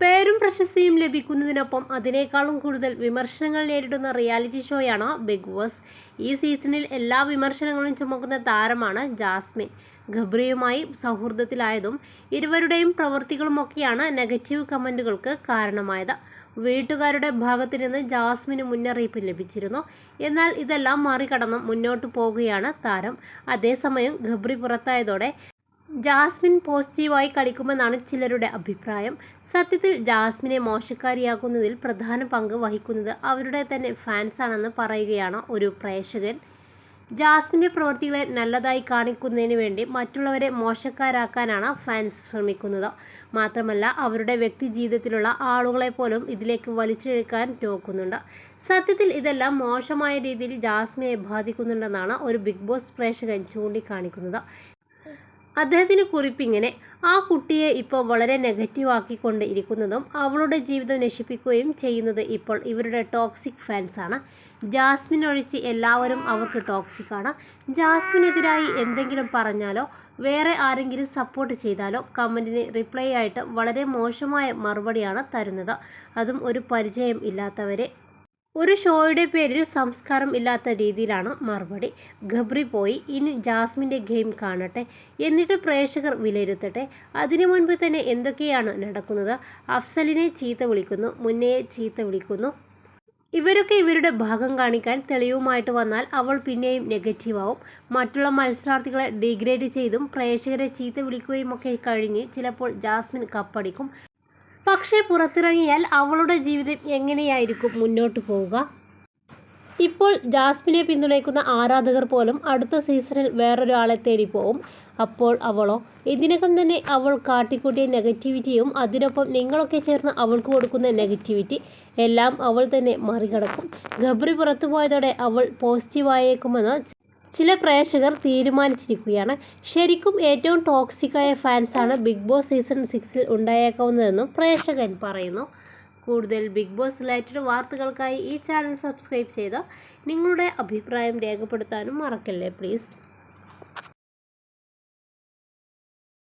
പേരും പ്രശസ്തിയും ലഭിക്കുന്നതിനൊപ്പം അതിനേക്കാളും കൂടുതൽ വിമർശനങ്ങൾ നേരിടുന്ന റിയാലിറ്റി ഷോയാണ് ബിഗ് ബോസ്. ഈ സീസണിൽ എല്ലാ വിമർശനങ്ങളും ചുമക്കുന്ന താരമാണ് ജാസ്മിൻ. ഗബ്രിയുമായി സൗഹൃദത്തിലായതും ഇരുവരുടെയും പ്രവൃത്തികളുമൊക്കെയാണ് നെഗറ്റീവ് കമന്റുകൾക്ക് കാരണമായത്. വീട്ടുകാരുടെ ഭാഗത്തു നിന്ന് ജാസ്മിന് മുന്നറിയിപ്പ് ലഭിച്ചിരുന്നു. എന്നാൽ ഇതെല്ലാം മറികടന്ന് മുന്നോട്ട് പോകുകയാണ് താരം. അതേസമയം ഗബ്രി പുറത്തായതോടെ ജാസ്മിൻ പോസിറ്റീവായി കളിക്കുമെന്നാണ് ചിലരുടെ അഭിപ്രായം. സത്യത്തിൽ ജാസ്മിനെ മോശക്കാരിയാക്കുന്നതിൽ പ്രധാന പങ്ക് വഹിക്കുന്നത് അവരുടെ തന്നെ ഫാൻസാണെന്ന് പറയുകയാണ് ഒരു പ്രേക്ഷകൻ. ജാസ്മിന്റെ പ്രവൃത്തികളെ നല്ലതായി കാണിക്കുന്നതിന് വേണ്ടി മറ്റുള്ളവരെ മോശക്കാരാക്കാനാണ് ഫാൻസ് ശ്രമിക്കുന്നത്. മാത്രമല്ല അവരുടെ വ്യക്തി ജീവിതത്തിലുള്ള ആളുകളെ പോലും ഇതിലേക്ക് വലിച്ചെഴുക്കാൻ നോക്കുന്നുണ്ട്. സത്യത്തിൽ ഇതെല്ലാം മോശമായ രീതിയിൽ ജാസ്മിനെ ബാധിക്കുന്നുണ്ടെന്നാണ് ഒരു ബിഗ് ബോസ് പ്രേക്ഷകൻ ചൂണ്ടിക്കാണിക്കുന്നത്. അദ്ദേഹത്തിന് കുറിപ്പിങ്ങനെ ആ കുട്ടിയെ ഇപ്പോൾ വളരെ നെഗറ്റീവ് ആക്കിക്കൊണ്ട് ഇരിക്കുന്നതും അവളുടെ ജീവിതം നശിപ്പിക്കുകയും ചെയ്യുന്നത് ഇപ്പോൾ ഇവരുടെ ടോക്സിക് ഫാൻസാണ് ജാസ്മിൻ ഒഴിച്ച് എല്ലാവരും അവർക്ക് ടോക്സിക് ടോക്സിക്കാണ് ജാസ്മിനെതിരായി എന്തെങ്കിലും പറഞ്ഞാലോ വേറെ ആരെങ്കിലും സപ്പോർട്ട് ചെയ്താലോ കമന്റിന് റിപ്ലൈ ആയിട്ട് വളരെ മോശമായ മറുപടിയാണ് തരുന്നത്. അതും ഒരു പരിചയം ഇല്ലാത്തവരെ ഒരു ഷോയുടെ പേരിൽ സംസ്കാരം ഇല്ലാത്ത രീതിയിലാണ് മറുപടി. ഗബ്രി പോയി ഇനി ജാസ്മിന്റെ ഗെയിം കാണട്ടെ എന്നിട്ട് പ്രേക്ഷകർ വിലയിരുത്തട്ടെ. അതിനു മുൻപ് തന്നെ എന്തൊക്കെയാണ് നടക്കുന്നത്? അഫ്സലിനെ ചീത്ത വിളിക്കുന്നു മുന്നയെ ചീത്ത വിളിക്കുന്നു. ഇവരൊക്കെ ഇവരുടെ ഭാഗം കാണിക്കാൻ തെളിവുമായിട്ട് വന്നാൽ അവൾ പിന്നെയും നെഗറ്റീവാവും മറ്റുള്ള മത്സരാർത്ഥികളെ ഡിഗ്രേഡ് ചെയ്തും പ്രേക്ഷകരെ ചീത്ത വിളിക്കുകയും ഒക്കെ കഴിഞ്ഞ് ചിലപ്പോൾ ജാസ്മിൻ കപ്പടിക്കും. പക്ഷേ പുറത്തിറങ്ങിയാൽ അവളുടെ ജീവിതം എങ്ങനെയായിരിക്കും മുന്നോട്ട് പോവുക? ഇപ്പോൾ ജാസ്മിനെ പിന്തുണയ്ക്കുന്ന ആരാധകർ പോലും അടുത്ത സീസണിൽ വേറൊരാളെ തേടി പോവും. അപ്പോൾ അവളോ? ഇതിനകം തന്നെ അവൾ കാട്ടിക്കൂട്ടിയ നെഗറ്റിവിറ്റിയും അതിനൊപ്പം നിങ്ങളൊക്കെ ചേർന്ന് അവൾക്ക് കൊടുക്കുന്ന നെഗറ്റിവിറ്റി എല്ലാം അവൾ തന്നെ മറികടക്കും. ഗബ്രി പുറത്തു പോയതോടെ അവൾ പോസിറ്റീവായേക്കുമെന്ന് ചില പ്രേക്ഷകർ തീരുമാനിച്ചിരിക്കുകയാണ്. ശരിക്കും ഏറ്റവും ടോക്സിക്കായ ഫാൻസാണ് ബിഗ് ബോസ് സീസൺ സിക്സിൽ ഉണ്ടായേക്കാവുന്നതെന്നും പ്രേക്ഷകൻ പറയുന്നു. കൂടുതൽ ബിഗ് ബോസ് റിലേറ്റഡ് വാർത്തകൾക്കായി ഈ ചാനൽ സബ്സ്ക്രൈബ് ചെയ്ത് നിങ്ങളുടെ അഭിപ്രായം രേഖപ്പെടുത്താനും മറക്കല്ലേ പ്ലീസ്